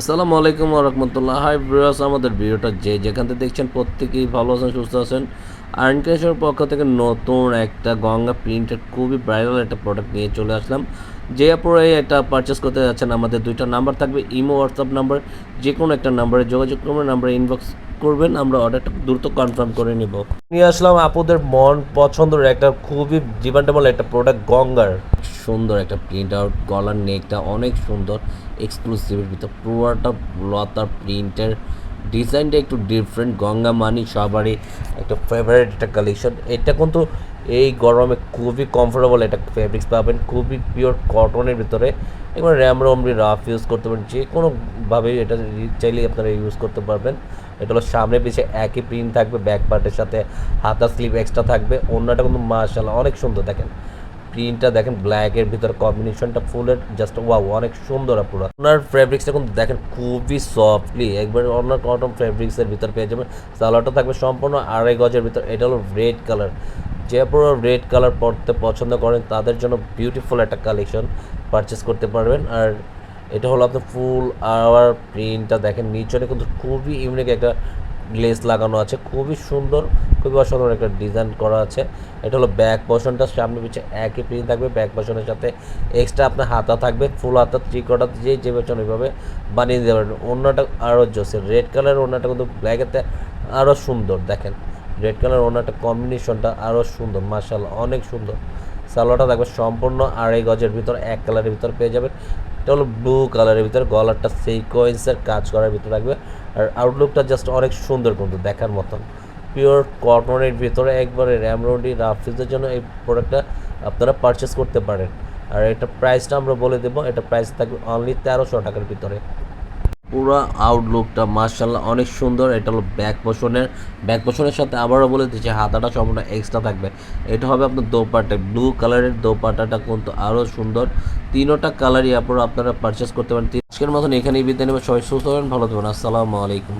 আসসালামু আলাইকুম রহমতুল্লাহ। হাই ব্রিয়াস আমাদের ভিডিওটা যে যেখান থেকে দেখছেন প্রত্যেকেই ভালো আছেন, সুস্থ আছেন। আয়রন ক্যাশের পক্ষ থেকে নতুন একটা গঙ্গা প্রিন্টেড খুবই ভাইরাল একটা প্রোডাক্ট নিয়ে চলে আসলাম। যে আপনারা এটা পারচেস করতে যাচ্ছেন, আমাদের দুইটা নাম্বার থাকবে, ইমো হোয়াটসঅ্যাপ নাম্বার যে কোনো একটা নাম্বারে যোগাযোগ করবেন নাম্বারে ইনবক্স করবেন, আমরা অর্ডারটা দ্রুত কনফার্ম করে নিব। নিয়ে আসলাম আপুদের মন পছন্দের একটা খুবই ডিমান্ডেবল একটা প্রোডাক্ট গঙ্গার। সুন্দর একটা প্রিন্ট আউট গলার নেকটা অনেক সুন্দর এক্সক্লুসিভের ভিতর, পুরোটা লতার প্রিন্টের ডিজাইনটা একটু ডিফারেন্ট গঙ্গা মানি সবারই একটা ফেভারিট একটা কালেকশন এটা কিন্তু এই গরমে খুবই কমফোর্টেবল একটা ফেব্রিক্স পাবেন, খুবই পিওর কটনের ভিতরে। এবার র্যাম রমরি রাফ ইউজ করতে পারেন যে কোনোভাবে এটা চাইলেই আপনারা ইউজ করতে পারবেন। এটা হলো সামনে পিছিয়ে একই প্রিন্ট থাকবে ব্যাক পার্টের সাথে হাতা স্লিভ এক্সট্রা থাকবে অন্যটা কিন্তু মার্শাল্লাহ অনেক সুন্দর, দেখেন। প্রিন্টটা দেখেন ব্ল্যাকের ভিতর কম্বিনেশনটা ফুলের জাস্ট ওয়াও অনেক সুন্দর পুরো ওনার ফ্যাব্রিক্সটা কিন্তু দেখেন খুবই সফটলি একবার ওনার কটন ফ্যাব্রিক্সের ভিতর পেয়ে যাবেন। সালোয়ারটা থাকবে সম্পূর্ণ আড়াই গজের ভিতর, এটা হলো রেড কালার যে পুরো রেড কালার পরতে পছন্দ করেন, তাদের জন্য বিউটিফুল একটা কালেকশন পারচেস করতে পারবেন। আর এটা হলো আপনার ফুল আওয়ার প্রিন্টটা দেখেন নিচনে কিন্তু খুবই ইউনিক একটা গ্লেস লাগানো আছে, খুবই সুন্দর, খুবই অসাধারণ একটা ডিজাইন করা আছে। এটা হলো ব্যাক পোর্শনটা সামনে পিছিয়ে একই প্রিন্ট থাকবে ব্যাক পোর্শনের সাথে এক্সট্রা আপনার হাতা থাকবে ফুল হাতা থ্রি কটা যে যে বেচন ওইভাবে বানিয়ে দিতে পারবেন অন্যটা আরও জোসে রেড কালার অন্যটা কিন্তু ব্ল্যাকেতে আরও সুন্দর, দেখেন। রেড কালার অন্যটা কম্বিনেশনটা আরও সুন্দর মার্শাল অনেক সুন্দর। সালোয়ারটা থাকবে সম্পূর্ণ আড়াই গজের ভিতর, এক কালারের ভিতর পেয়ে যাবেন। এটা হলো ব্লু কালারের ভিতরে, গলারটা সিকোয়েন্সের কাজ করার ভিতরে থাকবে আর আউটলুকটা জাস্ট অনেক সুন্দর কিন্তু দেখার মতন। পিওর কটনের ভিতরে একবারে র্যামরোডি রাফিজের জন্য এই প্রোডাক্টটা আপনারা পারচেস করতে পারেন। আর এটা প্রাইসটা আমরা বলে দেবো, এটা প্রাইস থাকবে অনলি তেরোশো টাকার ভিতরে। পুরো আউটলুকটা মার্শাল্লাহ অনেক সুন্দর। এটা হলো ব্যাক পোষণের ব্যাক পোষণের সাথে আবারও বলে দিচ্ছি, হাতাটা সম্পূর্ণ এক্সট্রা থাকবে। এটা হবে আপনার দোপাটে ব্লু কালারের দোপাটাটা কিন্তু আরও সুন্দর। তিনোটা কালারই আপনারা আপনারা পারচেস করতে পারেন। আজকের মতন এখানেই বিদায় নেবেন সবাই সুস্থ হবেন ভালো থাকবেন। আসসালামু আলাইকুম।